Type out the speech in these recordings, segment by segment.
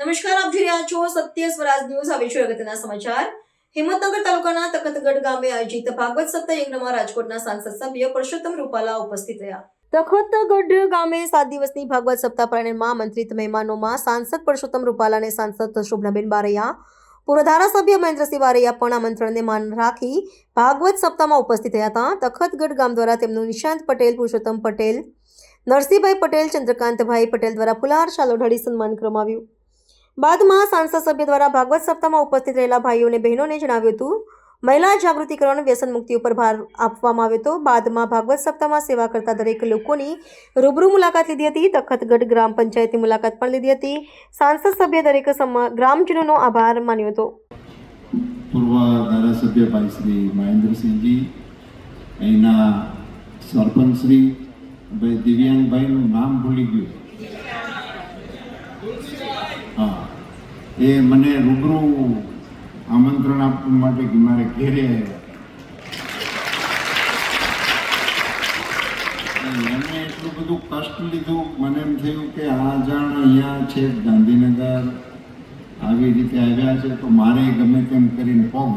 નમસ્કાર, આપ જોઈ રહ્યા છો સત્ય સ્વરાજ ન્યૂઝ. હવે છે અગત્યના સમાચાર. હિંમતનગર તાલુકાના તખતગઢ ગામે આયોજિત ભાગવત સપ્તાહ યજ્ઞમાં રાજકોટના સાંસદ સભ્ય પરસોત્તમ રૂપાલા ઉપસ્થિત રહ્યા. તખતગઢ ગામે સાત દિવસની ભાગવત સપ્તાહ પારાયણમાં આમંત્રિત મહેમાનોમાં સાંસદ પરસોત્તમ રૂપાલા અને સાંસદ શોભનાબેન બારૈયા, પૂર્વ ધારાસભ્ય મહેન્દ્રસિંહ બારૈયા પણ આમંત્રણને માન રાખી ભાગવત સપ્તાહમાં ઉપસ્થિત રહ્યા હતા. તખતગઢ ગામ દ્વારા તેમનું નિશાંત પટેલ, પુરુષોત્તમ પટેલ, નરસિંહભાઈ પટેલ, ચંદ્રકાંતભાઈ પટેલ દ્વારા ફુલહાર શાલો ઢળી સન્માન કરવામાં આવ્યું. બાદમાં સાંસદ સભ્ય દ્વારા ભાગવત સપ્તાહમાં ઉપસ્થિત રહેલા ભાઈઓ અને બહેનોને જણાવ્યું હતું, મહિલા જાગૃતિકરણ, વ્યસન મુક્તિ ઉપર ભાર આપવામાં આવ્યો હતો. બાદમાં ભાગવત સપ્તાહમાં સેવા કરતા દરેક લોકોની રૂબરૂ મુલાકાત લીધી હતી. તખતગઢ ગ્રામ પંચાયતની મુલાકાત પણ લીધી હતી. સાંસદ સભ્ય દરેક ગ્રામજનોનો આભાર માન્યો હતો. પૂર્વ ધારાસભ્ય ભાઈ શ્રી મહેન્દ્રસિંહજી, અહીંના સરપંચ શ્રી દિવ્યાંગભાઈનું નામ ભૂલી ગયું. એ મને રૂબરૂ આમંત્રણ આપવા માટે કે મારે ઘેરે આવ્યા એમને એટલું બધું કષ્ટ લીધું. મને એમ થયું કે આ જાણ અહીંયા છે ગાંધીનગર. આવી રીતે આવ્યા છે તો મારે ગમે તેમ કરીને પગ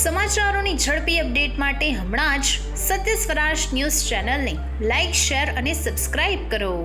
સમાચારોની ઝડપી અપડેટ માટે હમણાં જ સત્ય સ્વરાજ ન્યૂઝ ચેનલને લાઇક શેર અને સબસ્ક્રાઇબ કરો.